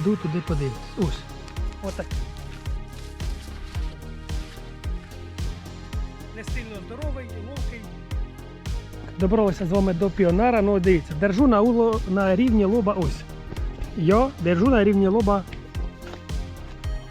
Йду туди подивитись. Ось. Отак. Не сильно здоровий, ловкий. Добралися з вами до піонера. Ну, дивіться, держу на, уло, на рівні лоба ось. Я держу на рівні лоба.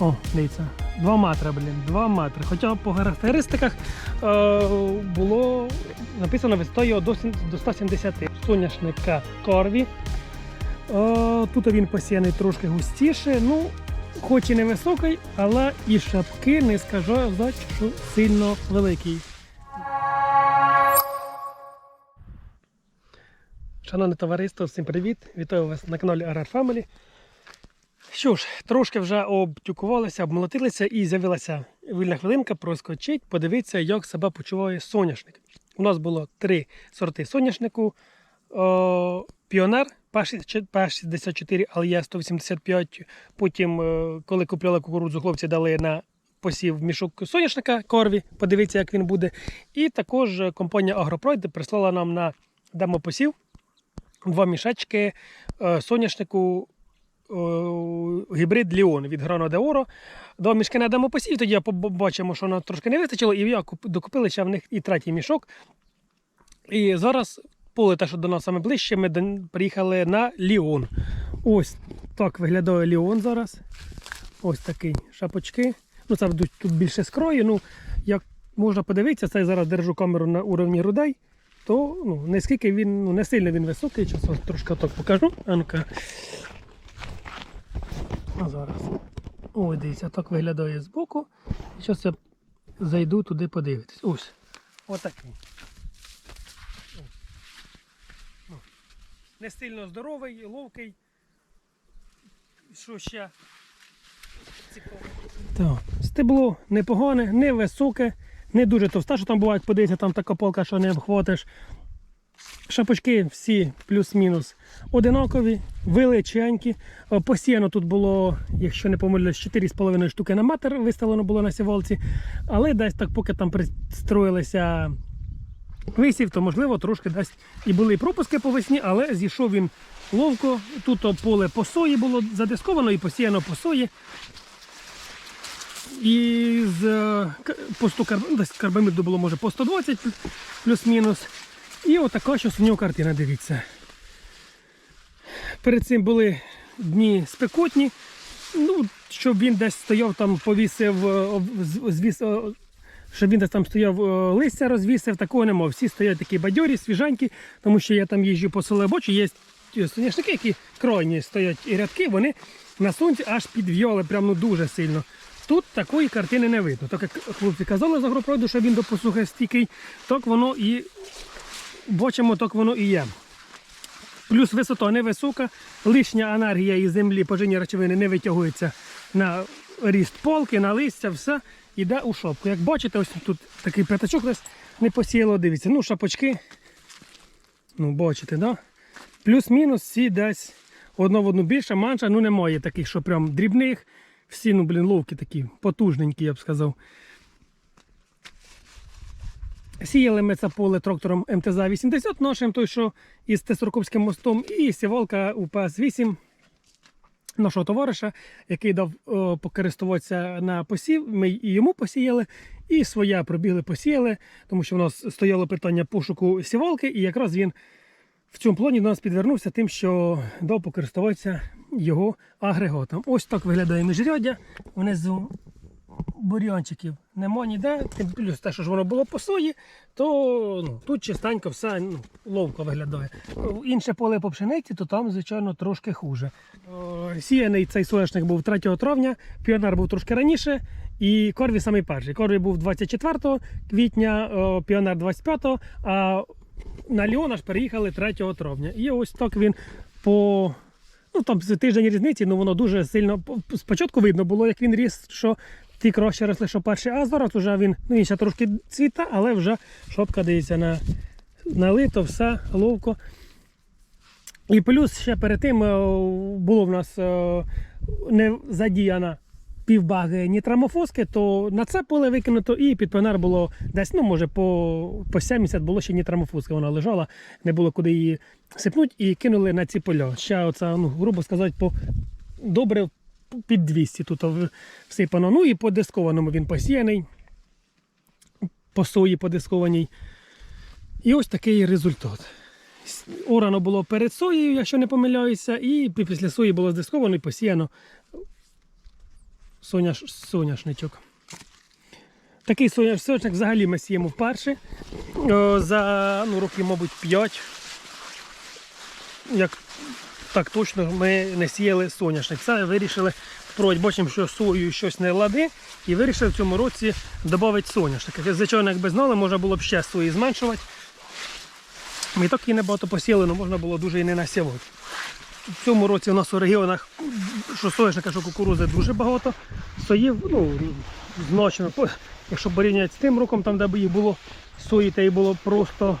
О, дивіться. 2 метри, блін, 2 метри. Хоча по характеристиках е, було написано висотою до, до 170 соняшника корві. Тут він посіяний трошки густіше. Ну, хоч і не високий, але і шапки не скажу, що сильно великий. Шановне товариство, всім привіт! Вітаю вас на каналі RR Family. Що ж, трошки вже обтюкувалися, обмолотилися і з'явилася вільна хвилинка проскочить, подивитися, як себе почуває соняшник. У нас було три сорти соняшнику. Піонер П64, але є 185. Потім, е, коли купляли кукурудзу, хлопці дали на посів мішок соняшника корві, подивитися, як він буде. І також е, компанія Агропройд прислала нам на демопосів два мішечки е, соняшнику гібрид Ліон від Грано де Оро. Два мішки на демопосів, тоді я побачимо, що воно трошки не вистачило, і я докупили ще в них і третій мішок. І зараз поле те, що до нас саме ближче, ми приїхали на Ліон. Ось так виглядає Ліон зараз. Ось такий шапочки. Ну, це тут більше скрої. Ну, як можна подивитися, це я зараз держу камеру на уровні грудей, то ну, наскільки він, ну, не сильно він високий, ось трошки так покажу. А ну-ка. А зараз. Ой, дивіться, так виглядає збоку. Зараз я зайду туди подивитись. Ось. Отакий. Не сильно здоровий, ловкий. Що ще? Цікаво. Стебло непогане, не високе, не дуже товста, що там буває, подивіться, там така полка, що не обхватиш. Шапочки всі плюс-мінус одинакові, величенькі. Е, Посіяно тут було, якщо не помиляюсь, 4,5 штуки на метр виставлено було на сівалці. Але десь так, поки там пристроїлися висів, то можливо трошки десь і були пропуски по весні, але зійшов він ловко. Тут поле по сої було задисковано і посіяно по сої. І з е, к- по 100 карб... ну, карбаміду було може по 120 плюс-мінус. І отака щось у нього картина, дивіться. Перед цим були дні спекотні. Ну, щоб він десь стояв там, повісив, е, звіс, щоб він десь там стояв, е, листя розвісив, такого нема. Всі стоять такі бадьорі, свіженькі, тому що я там їжджу по селу бочу, є соняшники, які крайні стоять і рядки, вони на сонці аж підв'яли прям ну, дуже сильно. Тут такої картини не видно. Так як хлопці казали з агропройду, що він до посухи стійкий, так воно і бачимо, так воно і є. Плюс висота невисока, лишня енергія із землі, пожинні речовини не витягується на ріст полки, на листя, все йде у шопку. Як бачите, ось тут такий п'ятачок десь не посіяло, дивіться. Ну, шапочки, ну, бачите, да? Плюс-мінус всі десь одно в одну більше, менше, ну немає таких, що прям дрібних. Всі, ну, блін, ловкі такі, потужненькі, я б сказав. Сіяли ми це поле трактором МТЗ-80 нашим, той, що із Тесорковським мостом, і сівалка УПС-8 нашого товариша, який дав покористуватися на посів. Ми і йому посіяли, і своя пробігли, посіяли, тому що в нас стояло питання пошуку сівалки, і якраз він в цьому плані до нас підвернувся тим, що дав покористуватися його агрегатом. Ось так виглядає міжряддя. Внизу бур'янчиків нема ніде, тим плюс те, що ж воно було по сої, то ну, тут чистенько все ну, ловко виглядає. Інше поле по пшениці, то там, звичайно, трошки хуже. Сіяний цей соняшник був 3 травня, піонер був трошки раніше, і корві самий перший. Корві був 24 квітня, піонер 25, а на Ліон аж переїхали 3 травня. І ось так він по ну там тиждень різниці, ну воно дуже сильно спочатку видно було, як він ріс, що ті краще росли, що перші, а зараз вже він, ну він ще трошки цвіта, але вже шопка дивіться на налито, все ловко. І плюс ще перед тим е, було в нас е, не задіяна півбаги нітрамофоски, то на це поле викинуто і під пленар було десь, ну може по, по 70 було ще нітрамофоска, вона лежала, не було куди її сипнути і кинули на ці поля. Ще оце, ну, грубо сказати, по добре під 200 тут всипано. Ну і по дискованому він посіяний, по сої подискованій. І ось такий результат. Орано було перед соєю, якщо не помиляюся, і після сої було здисковано і посіяно соняш, соняшничок. Такий соняш, соняшник взагалі ми сіємо вперше. За ну, років, мабуть, 5. Як так точно ми не сіяли соняшник. Це вирішили впродь, бачимо, що сою щось не лади, і вирішили в цьому році додати соняшник. Звичайно, якби знали, можна було б ще сої зменшувати. Ми так і небагато посіяли, але можна було дуже і не насівати. В цьому році у нас у регіонах, що соняшника, що кукурузи дуже багато. Соїв, ну, значно. Якщо порівняти з тим роком, там, де їх було сої, та й було просто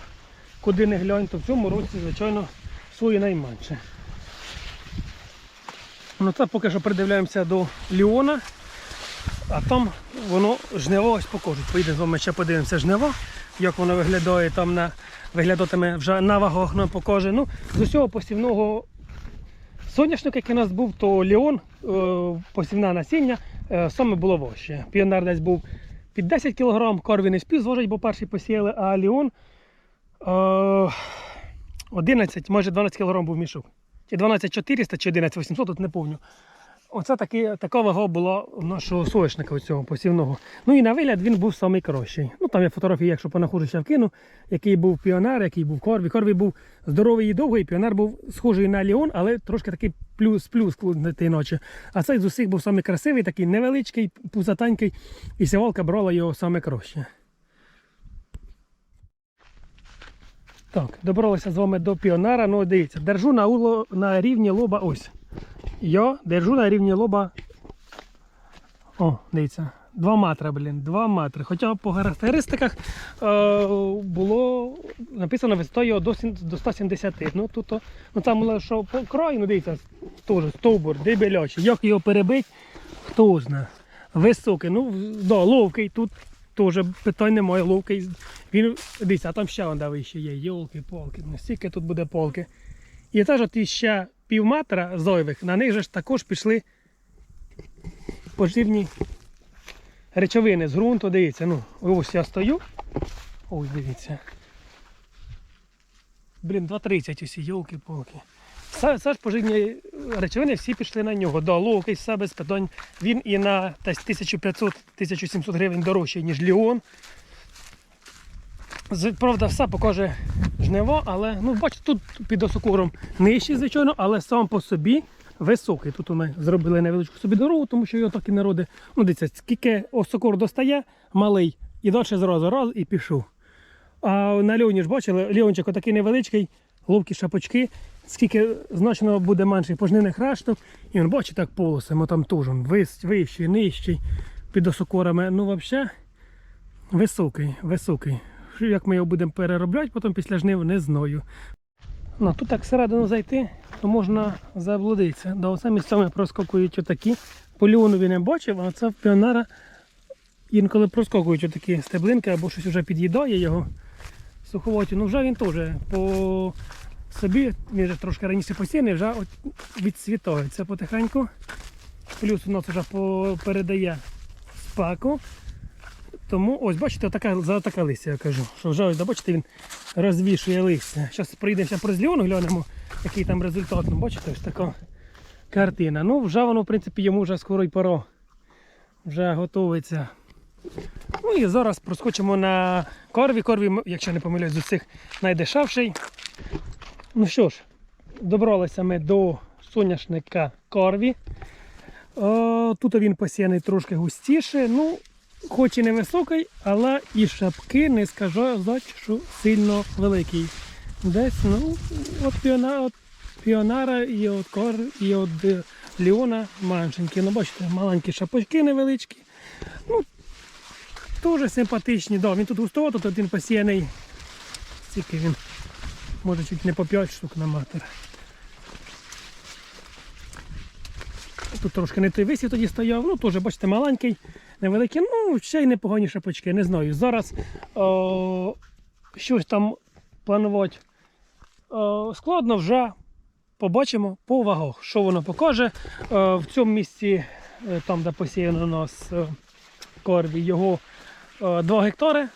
куди не глянь, то в цьому році, звичайно, сої найменше. Ну це поки що придивляємося до Ліона, а там воно жниво ось покажуть. Поїдемо з вами ще подивимося жниво, як воно виглядає там на виглядатиме вже на вагах нам покаже. Ну, з усього посівного соняшника, який у нас був, то Ліон, е, посівне насіння, е, саме було важче. Піонер десь був під 10 кг, корві не спів зважить, бо перший посіяли, а Ліон е, 11, майже 12 кг був мішок. Чи 12400, чи 11800, тут не пам'ятаю. Оце таки, така вага була у нашого соняшника цього посівного. Ну і на вигляд він був самий кращий. Ну там я фотографії, якщо понахожу, ще вкину, який був піонер, який був корві. Корві був здоровий і довгий, піонер був схожий на Ліон, але трошки такий плюс-плюс ночі. А цей з усіх був самий красивий, такий невеличкий, пузатенький, і сівалка брала його саме краще. Так, добралися з вами до піонера. Ну, дивіться, держу на, уло, на рівні лоба ось. Я держу на рівні лоба. О, дивіться. 2 метри, блін, 2 метри. Хоча по характеристиках е, було написано висота його до, 170. Ну тут ну, там було, що по краю, ну дивіться, теж стовбур, дебелячий. Як його перебити, хто знає. Високий, ну да, ловкий, тут теж питань немає, ловкий. Він, дивіться, а там ще вон де вище є. Йолки-палки, ну стільки тут буде полки. І теж от іще пів метра зойвих, на них же ж також пішли поживні речовини з ґрунту. Дивіться, ну, ось я стою. Ось дивіться. Блін, 2,30 усі, йолки-палки. Все, все ж поживні речовини всі пішли на нього. Да, ловкий все без. Він і на 1500-1700 гривень дорожчий, ніж Ліон. Правда, все покаже жниво, але ну, бачите, тут під осокором нижчий, звичайно, але сам по собі високий. Тут ми зробили невеличку собі дорогу, тому що його так і народи. Ну, дивіться, скільки осокор достає, малий, і далі зразу раз і пішов. А на Леоні ж бачили, Леончик отакий невеличкий, ловкі шапочки, скільки значно буде менший пожнивних решток. І він бачите, так полосами, там теж вищий, нижчий, під осокорами. Ну, взагалі, високий, високий. Як ми його будемо переробляти, потім після жнив не знаю. Ну, тут так всередину зайти, то можна заблудитися. Да, оце місцями проскокують отакі. По Леонові не бачив, а це в піонера інколи проскокують отакі стеблинки або щось вже під'їдає його суховоті. Ну вже він теж по собі, він вже трошки раніше посіяний, вже от відцвітається потихеньку. Плюс у нас вже передає спеку. Тому ось бачите, така, за така листя я кажу. Що вже ось, да, бачите, він розвішує листя. Зараз прийдемося про зльону, глянемо, який там результат. Ну, бачите, ось така картина. Ну, вже воно, в принципі, йому вже скоро й пора. Вже готується. Ну і зараз проскочимо на корві. Корві, якщо не помиляюсь, з усіх найдешевший. Ну що ж, добралися ми до соняшника корві. О, тут він посіяний трошки густіше. Ну, хоч і не високий, але і шапки не скажу, що сильно великий. Десь, ну, от піонара, і от кор, і от е, Ліона меншенькі. Ну, бачите, маленькі шапочки невеличкі. Ну, Дуже симпатичні. Да, він тут густовато, тут він посіяний. Скільки він? Може чуть не по 5 штук на метр. Тут трошки не той висів тоді стояв, ну теж, бачите, маленький, невеликий, ну ще й непогані шапочки, не знаю. Зараз о, щось там планувати о, складно вже побачимо по вагах, що воно покаже. Е, В цьому місці, е, там, де посіяно у нас е, корві, його 2 гектари.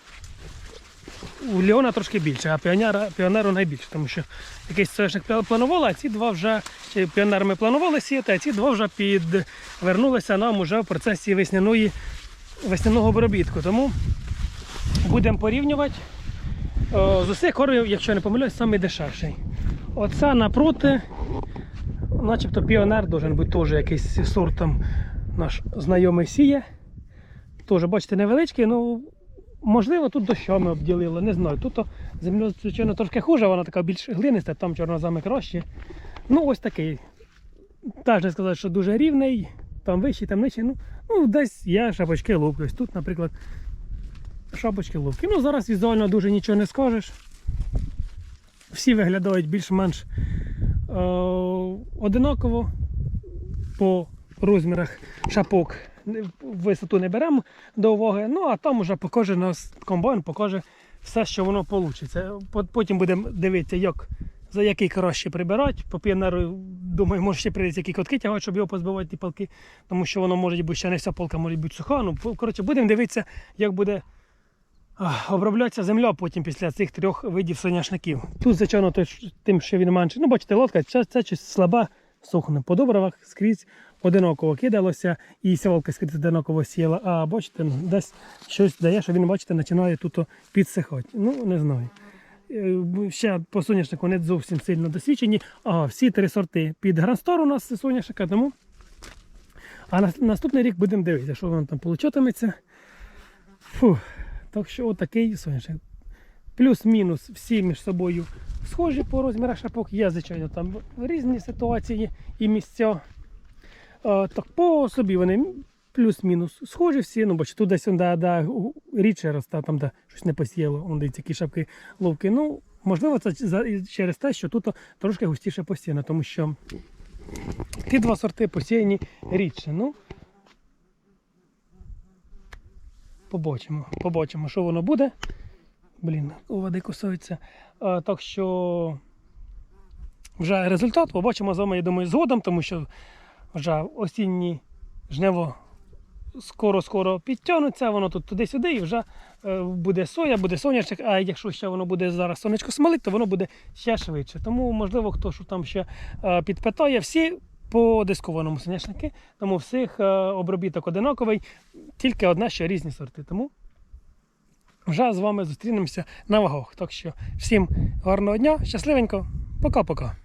У Леона трошки більше, а піонера, піонеру найбільше, тому що якийсь соняшник пла- планували, а ці два вже чи піонер ми планували сіяти, а ці два вже підвернулися нам уже в процесі весняної, весняного обробітку. Тому будемо порівнювати. О, з усіх корів, якщо я не помиляюсь, самий дешевший. Оце напроти, начебто піонер должен бути теж якийсь сорт наш знайомий сіє. Теж, бачите, невеличкий, ну можливо, тут дощами обділило, не знаю. Тут земля, звичайно, трошки хуже, вона така більш глиниста, там чорнозами краще. Ну, ось такий. Теж не сказати, що дуже рівний, там вищий, там нижчий. Ну, ну десь є шапочки лупки. Тут, наприклад, шапочки лупки. Ну, зараз візуально дуже нічого не скажеш. Всі виглядають більш-менш е, одинаково по розмірах шапок. Висоту не беремо до уваги. Ну а там уже покаже нас комбайн, покаже все, що воно вийде. Потім будемо дивитися, як, за який краще прибирати. По піонеру, думаю, може ще прийдеться які котки тягати, щоб його позбивати ті палки, тому що воно може бути ще не вся палка може бути суха. Ну, коротше, будемо дивитися, як буде оброблятися земля потім після цих трьох видів соняшників. Тут, звичайно, тим, що він менше. Ну, бачите, лодка, це, це щось слаба, сухне. По добривах скрізь одинаково кидалося і сівалка скрізь одинаково сіяла. А бачите, ну, десь щось дає, що він, бачите, починає тут підсихати. Ну, не знаю. Е, Ще по соняшнику не зовсім сильно досвідчені. Ага, всі три сорти під гранстор у нас соняшника, тому. А на, наступний рік будемо дивитися, що воно там получатиметься. Фу. Так що отакий соняшник. Плюс-мінус всі між собою схожі по розмірах шапок. Є, звичайно, там різні ситуації і місця. Так по собі вони плюс-мінус схожі всі. Ну, бачите, тут десь де рідше росте, там де щось не посіяло, он дивіться, які шапки ловки. Ну, можливо, це через те, що тут трошки густіше посіяно, тому що ті два сорти посіяні рідше. Ну, побачимо, побачимо, що воно буде. Блін, у води кусаються. А, так що вже результат побачимо з вами, я думаю, згодом, тому що вже осінні жнево скоро-скоро підтягнуться, воно тут туди-сюди, і вже е, буде соя, буде соняшник, а якщо ще воно буде зараз сонечко смолить, то воно буде ще швидше. Тому, можливо, хто що там ще е, підпитає, всі по дискованому соняшники, тому всіх е, обробіток одинаковий, тільки одне, що різні сорти. Тому вже з вами зустрінемося на вагах. Так що всім гарного дня, щасливенько, пока-пока.